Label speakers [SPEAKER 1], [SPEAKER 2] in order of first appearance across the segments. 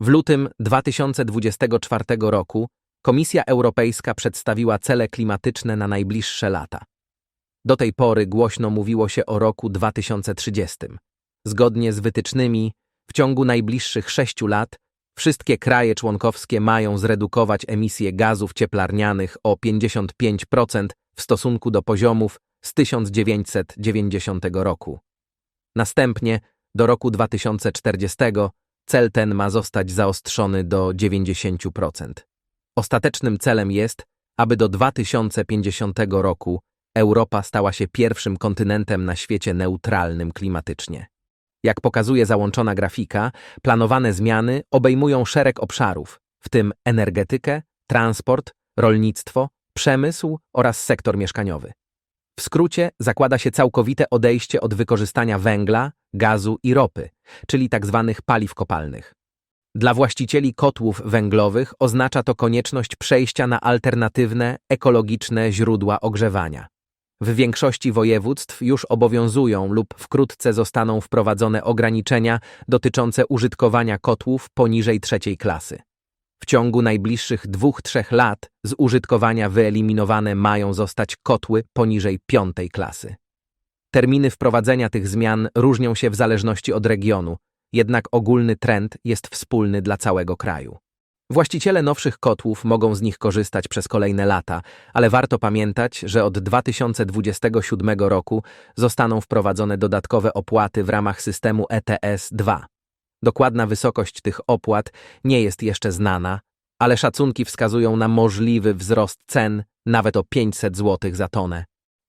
[SPEAKER 1] W lutym 2024 roku Komisja Europejska przedstawiła cele klimatyczne na najbliższe lata. Do tej pory głośno mówiło się o roku 2030. Zgodnie z wytycznymi, w ciągu najbliższych sześciu lat wszystkie kraje członkowskie mają zredukować emisje gazów cieplarnianych o 55% w stosunku do poziomów z 1990 roku. Następnie, do roku 2040, cel ten ma zostać zaostrzony do 90%. Ostatecznym celem jest, aby do 2050 roku Europa stała się pierwszym kontynentem na świecie neutralnym klimatycznie. Jak pokazuje załączona grafika, planowane zmiany obejmują szereg obszarów, w tym energetykę, transport, rolnictwo, przemysł oraz sektor mieszkaniowy. W skrócie zakłada się całkowite odejście od wykorzystania węgla, gazu i ropy, czyli tzw. paliw kopalnych. Dla właścicieli kotłów węglowych oznacza to konieczność przejścia na alternatywne, ekologiczne źródła ogrzewania. W większości województw już obowiązują lub wkrótce zostaną wprowadzone ograniczenia dotyczące użytkowania kotłów poniżej trzeciej klasy. W ciągu najbliższych dwóch-trzech lat z użytkowania wyeliminowane mają zostać kotły poniżej piątej klasy. Terminy wprowadzenia tych zmian różnią się w zależności od regionu, jednak ogólny trend jest wspólny dla całego kraju. Właściciele nowszych kotłów mogą z nich korzystać przez kolejne lata, ale warto pamiętać, że od 2027 roku zostaną wprowadzone dodatkowe opłaty w ramach systemu E ETS-2. Dokładna wysokość tych opłat nie jest jeszcze znana, ale szacunki wskazują na możliwy wzrost cen nawet o 500 zł za tonę.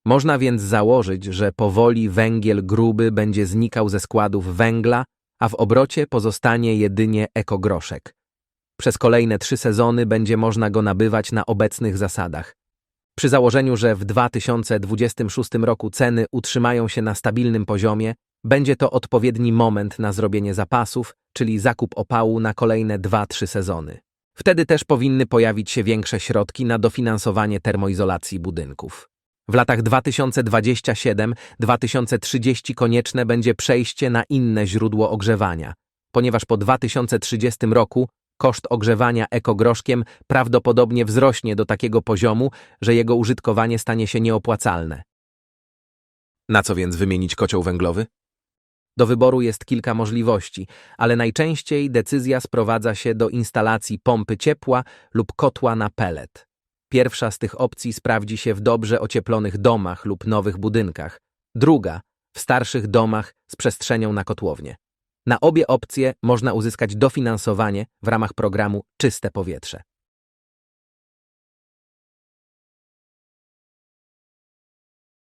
[SPEAKER 1] Można więc założyć, że powoli węgiel gruby będzie znikał ze składów węgla, a w obrocie pozostanie jedynie ekogroszek. Przez kolejne trzy sezony będzie można go nabywać na obecnych zasadach. Przy założeniu, że w 2026 roku ceny utrzymają się na stabilnym poziomie, będzie to odpowiedni moment na zrobienie zapasów, czyli zakup opału na kolejne 2-3 sezony. Wtedy też powinny pojawić się większe środki na dofinansowanie termoizolacji budynków. W latach 2027-2030 konieczne będzie przejście na inne źródło ogrzewania, ponieważ po 2030 roku koszt ogrzewania ekogroszkiem prawdopodobnie wzrośnie do takiego poziomu, że jego użytkowanie stanie się nieopłacalne. Na co więc wymienić kocioł węglowy? Do wyboru jest kilka możliwości, ale najczęściej decyzja sprowadza się do instalacji pompy ciepła lub kotła na pelet. Pierwsza z tych opcji sprawdzi się w dobrze ocieplonych domach lub nowych budynkach, druga w starszych domach z przestrzenią na kotłownię. Na obie opcje można uzyskać dofinansowanie w ramach programu Czyste Powietrze.